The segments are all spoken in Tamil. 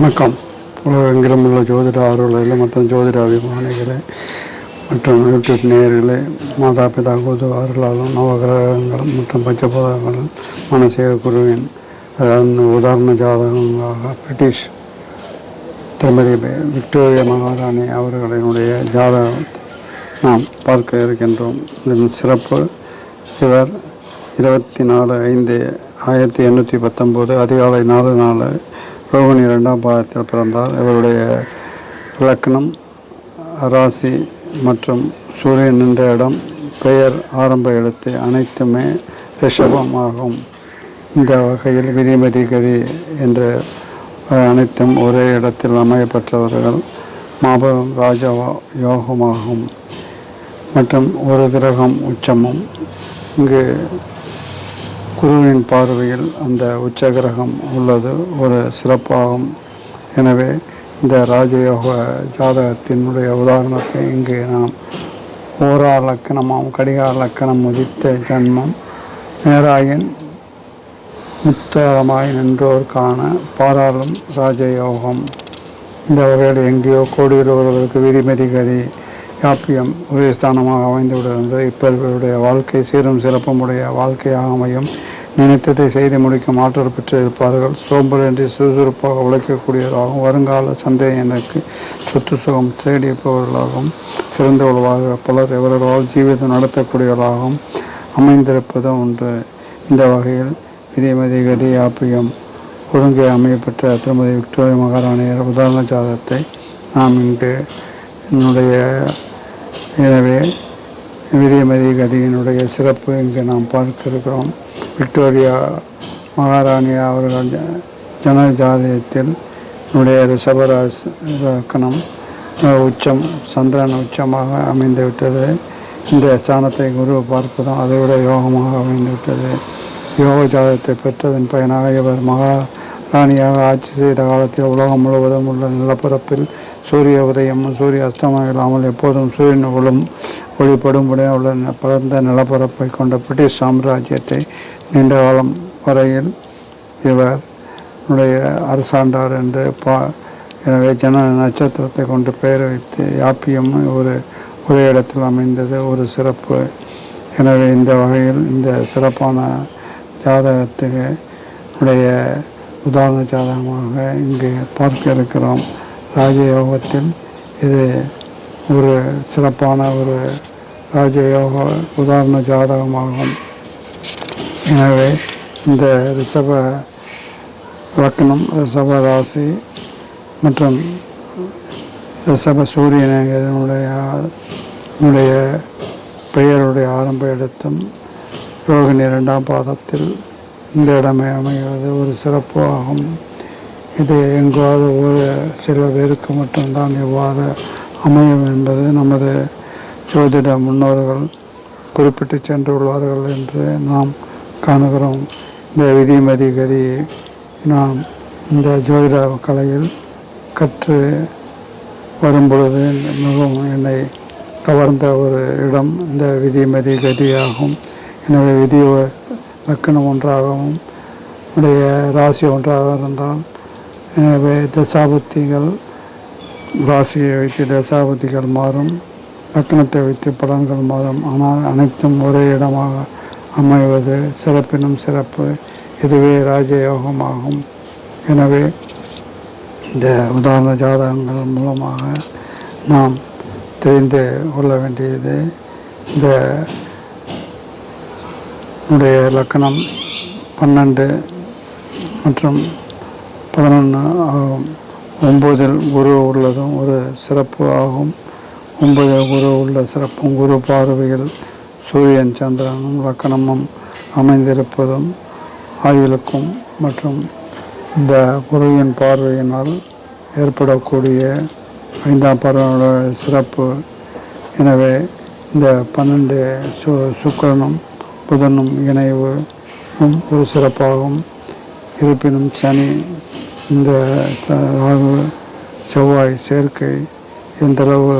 வணக்கம். உலகெங்கிலும் உள்ள ஜோதிட ஆர்வலர்களே மற்றும் ஜோதிட அபிமானிகளே மற்றும் யூடியூப் நேயர்களே மாதா பிதா கோது அருளாலும் நவகிரகங்கள் மற்றும் பஞ்சபோதங்கள் மனசேக குருவின் உதாரண ஜாதகங்களாக பிரிட்டிஷ் திருமதி விக்டோரியா மகாராணி அவர்களினுடைய ஜாதகத்தை நாம் பார்க்க இருக்கின்றோம். இதன் சிறப்பு இவர் இருபத்தி நாலு ஐந்து ஆயிரத்தி எண்ணூற்றி பத்தொம்போது அதிகாலை நாலு நாலு ரோகிணி இரண்டாம் பாகத்தில் பிறந்தார். இவருடைய லக்னம் ராசி மற்றும் சூரியன் நின்ற இடம் பெயர் ஆரம்ப எழுத்து அனைத்துமே ரிஷபம் ஆகும் இந்த வகையில் விதிமதி கதி என்ற அனைத்தும் ஒரே இடத்தில் அமையப்பெற்றவர்கள் மாபெரும் ராஜ யோகமாகும். மற்றும் ஒரு கிரகம் உச்சமும் இங்கு குருவின் பார்வையில் அந்த உச்ச கிரகம் உள்ளது. ஒரு சிறப்பாகும். எனவே இந்த ராஜயோக ஜாதகத்தினுடைய உதாரணத்தை இங்கு நாம் ஓரா லக்கணமாம் கடிகார லக்கணம் உதித்த ஜன்மம். நேராயின் முத்தரமாய் நின்றோர்கான பாராளும் ராஜயோகம். இந்த வகையில் எங்கேயோ கோடியில் ஒருவருக்கு விதிமதி கதி யாப்பியம் ஒரே ஸ்தானமாக அமைந்து விடுகின்ற வாழ்க்கை சீரும் சிறப்புமுடைய வாழ்க்கையாக அமையும். நினைத்ததை செய்து முடிக்கும் ஆற்றல் பெற்று இருப்பார்கள். சோம்பலின்றி சுறுசுறுப்பாக உழைக்கக்கூடியவராகவும் வருங்கால சந்தேகனுக்கு சொத்து சுகம் தேடிப்பவர்களாகவும் சிறந்த உழவாக பலர் இவர்களால் ஜீவிதம் நடத்தக்கூடியவர்களாகவும் அமைந்திருப்பதும் உண்டு. இந்த வகையில் விதிமதி கதி ஆப்பியம் ஒருங்கே அமையப்பெற்ற திருமதி விக்டோரியா மகாராணியர் உதாரண ஜாதகத்தை நாம் இங்கு என்னுடைய எனவே விதிமதி கதியினுடைய சிறப்பு இங்கு நாம் பார்த்திருக்கிறோம். விக்டோரியா மகாராணி அவர்கள் ஜனஜாலயத்தில் ஜன என்னுடைய ரிஷபராஸ் இலக்கணம் உச்சம் சந்திரன் உச்சமாக அமைந்து விட்டது இந்த ஸ்தானத்தை குரு பார்ப்பதும் அதை விட யோகமாக அமைந்து விட்டது யோக ஜாதகத்தை பெற்றதன் பயனாக இவர் மகாராணியாக ஆட்சி செய்த காலத்தில் உலகம் முழுவதும் உள்ள நிலப்பரப்பில் சூரிய உதயமும் சூரிய அஸ்தமம் இல்லாமல் எப்போதும் சூரியன் ஒளிப்படும்படியாக உள்ள ந- பரந்த நிலப்பரப்பை கொண்ட பிரிட்டிஷ் சாம்ராஜ்யத்தை நீண்ட காலம் வரையில் இவர் உடைய அரசாண்டார் என்று பா எனவே ஜன நட்சத்திரத்தை கொண்டு பெயர் வைத்து யாப்பியம் ஒரு ஒரே இடத்தில் அமைந்தது ஒரு சிறப்பு. எனவே இந்த வகையில் இந்த சிறப்பான ஜாதகத்துக்கு உடைய உதாரண ஜாதகமாக இங்கு பார்க்க இருக்கிறோம். ராஜயோகத்தில் இது ஒரு சிறப்பான ஒரு ராஜயோக உதாரண ஜாதகமாகும். எனவே இந்த ரிஷப லக்னம் ரிஷப ராசி மற்றும் ரிஷப சூரியனுடைய பெயருடைய ஆரம்ப இடத்தும் ரோகிணி இரண்டாம் பாதத்தில் இந்த இடமே அமைகிறது. ஒரு சிறப்பு ஆகும். இது எங்காவது ஒரு சில பேருக்கு மட்டும்தான் இவ்வாறு அமையும் என்பது நமது ஜோதிட முன்னோர்கள் குறிப்பிட்டு சென்றுள்ளார்கள் என்று நாம் காணுகிறோம். இந்த விதிமதி கதி நாம் இந்த ஜோதிட கலையில் கற்று வரும்பொழுது மிகவும் என்னை கவர்ந்த ஒரு இடம். இந்த விதிமதி கதியாகும். எனவே விதி லக்கணம் ஒன்றாகவும் உடைய ராசி ஒன்றாக இருந்தால் தசாபுத்திகள் ராசியை வைத்து தசாபுத்திகள் மாறும் லக்கணத்தை வைத்து பலன்கள் மாறும். ஆனால் அனைத்தும் ஒரே இடமாக அமைவது சிறப்பினும் சிறப்பு இதுவே ராஜயோகமாகும். எனவே இந்த உதாரண ஜாதகங்கள் மூலமாக நாம் தெரிந்து கொள்ள வேண்டியது இந்த உடைய லக்கணம் பன்னெண்டு மற்றும் பதினொன்று ஆகும். ஒம்பதில் குரு உள்ளதும் ஒரு சிறப்பு ஆகும். ஒன்பது குரு உள்ள சிறப்பும் குரு பார்வையில் சூரியன் சந்திரனும் லக்கணமும் அமைந்திருப்பதும் ஆயுளுக்கும் மற்றும் இந்த குருவின் பார்வையினால் ஏற்படக்கூடிய ஐந்தாம் பருவ சிறப்பு. எனவே இந்த பன்னெண்டு சு சுக்கரனும் புதனும் இணைவும் ஒரு சிறப்பாகும். இருப்பினும் சனி இந்த ராகு செவ்வாய் சேர்க்கை எந்தளவு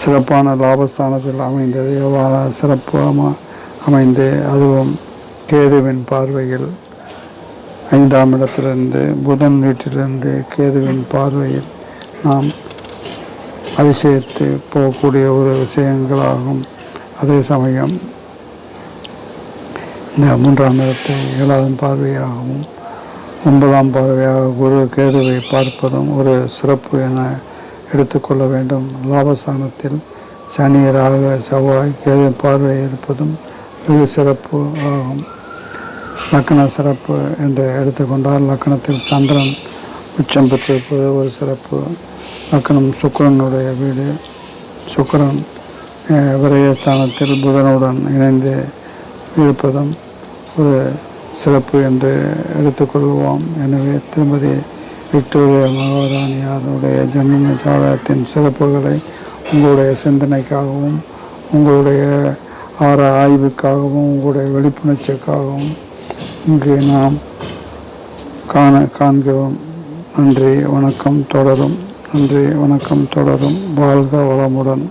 சிறப்பான லாபஸ்தானத்தில் அமைந்தது எவ்வாறு சிறப்பாக அமைந்து அதுவும் கேதுவின் பார்வையில். ஐந்தாம் இடத்திலிருந்து புதன் வீட்டிலிருந்து கேதுவின் பார்வையில் நாம் அதிசயித்து போகக்கூடிய ஒரு விஷயங்களாகும். அதே சமயம் இந்த மூன்றாம் இடத்தை ஏழாவது பார்வையாகவும் ஒன்பதாம் பார்வையாக குரு கேதுவை பார்ப்பதும் ஒரு சிறப்பு என எடுத்துக்கொள்ள வேண்டும். லாபஸ்தானத்தில் சனி ராக செவ்வாய் கேது பார்வை இருப்பதும் வெகு சிறப்பு ஆகும். லக்கண சிறப்பு என்று எடுத்துக்கொண்டால் லக்கணத்தில் சந்திரன் உச்சம் பெற்றிருப்பது ஒரு சிறப்பு. லக்கணம் சுக்கரனுடைய வீடு. சுக்கரன் விரயஸ்தானத்தில் புதனுடன் இணைந்து இருப்பதும் ஒரு சிறப்பு என்று எடுத்துக்கொள்வோம். எனவே திருமதி விக்டோரியா மகாராணியாருடைய ஜன்ம ஜாதகத்தின் சிறப்புகளை உங்களுடைய சிந்தனைக்காகவும் உங்களுடைய ஆற ஆய்வுக்காகவும் உங்களுடைய விழிப்புணர்ச்சிக்காகவும் இங்கு நாம் காண காண்கிறோம். நன்றி வணக்கம் தொடரும். நன்றி வணக்கம் தொடரும். வாழ்க வளமுடன்.